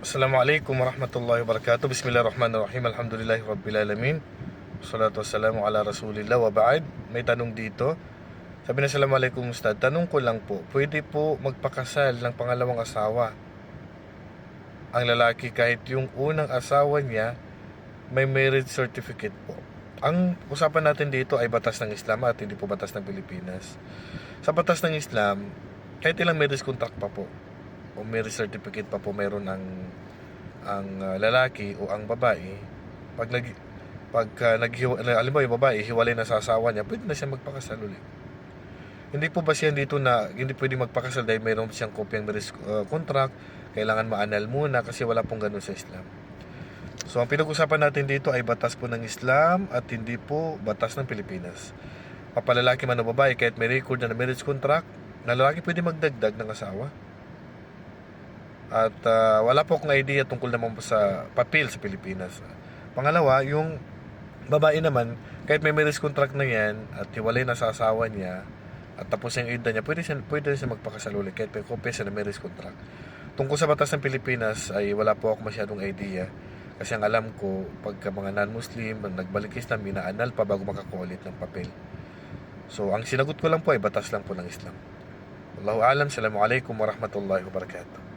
Assalamualaikum warahmatullahi wabarakatuh. Bismillahirrahmanirrahim. Alhamdulillahi rabbil alamin. Salatu wassalamu ala rasulillah wa ba'd. May tanong dito. Sabi na Assalamualaikum Ustad. Tanong ko lang po, pwede po magpakasal ng pangalawang asawa? Ang lalaki kahit yung unang asawa niya may marriage certificate po. Ang usapan natin dito ay batas ng Islam at hindi po batas ng Pilipinas. Sa batas ng Islam, kahit ilang marriage contract pa po, o marriage certificate pa po meron ang ang uh, lalaki o ang babae pag nag pag uh, naghiwa, alam mo yung babae hiwalay na sa asawa niya pwede na siya magpakasal ulit. Hindi po ba siya dito na hindi pwede magpakasal dahil mayroon siyang kopyang marriage uh, contract kailangan maanal muna kasi wala pong ganun sa Islam. So ang pinag-usapan natin dito ay batas po ng Islam at hindi po batas ng Pilipinas. Papalalaki man o babae kahit may record na, na marriage contract na lalaki pwede magdagdag ng asawa at ah, wala po akong idea tungkol naman po sa papel sa Pilipinas. Pangalawa, yung babae naman, kahit may marriage contract na yan at hiwalay na sa asawa niya at tapos yung edad niya, pwede siya, pwede siya magpakasal ulit kahit may kopya siya ng marriage contract. Tungkol sa batas ng Pilipinas ay wala po ako masyadong idea kasi ang alam ko, pagka mga non-Muslim, nagbalik Islam, minaanal pa bago makakuha ulit ng papel. So, ang sinagot ko lang po ay batas lang po ng Islam. Wallahu alam. Assalamualaikum warahmatullahi wabarakatuh.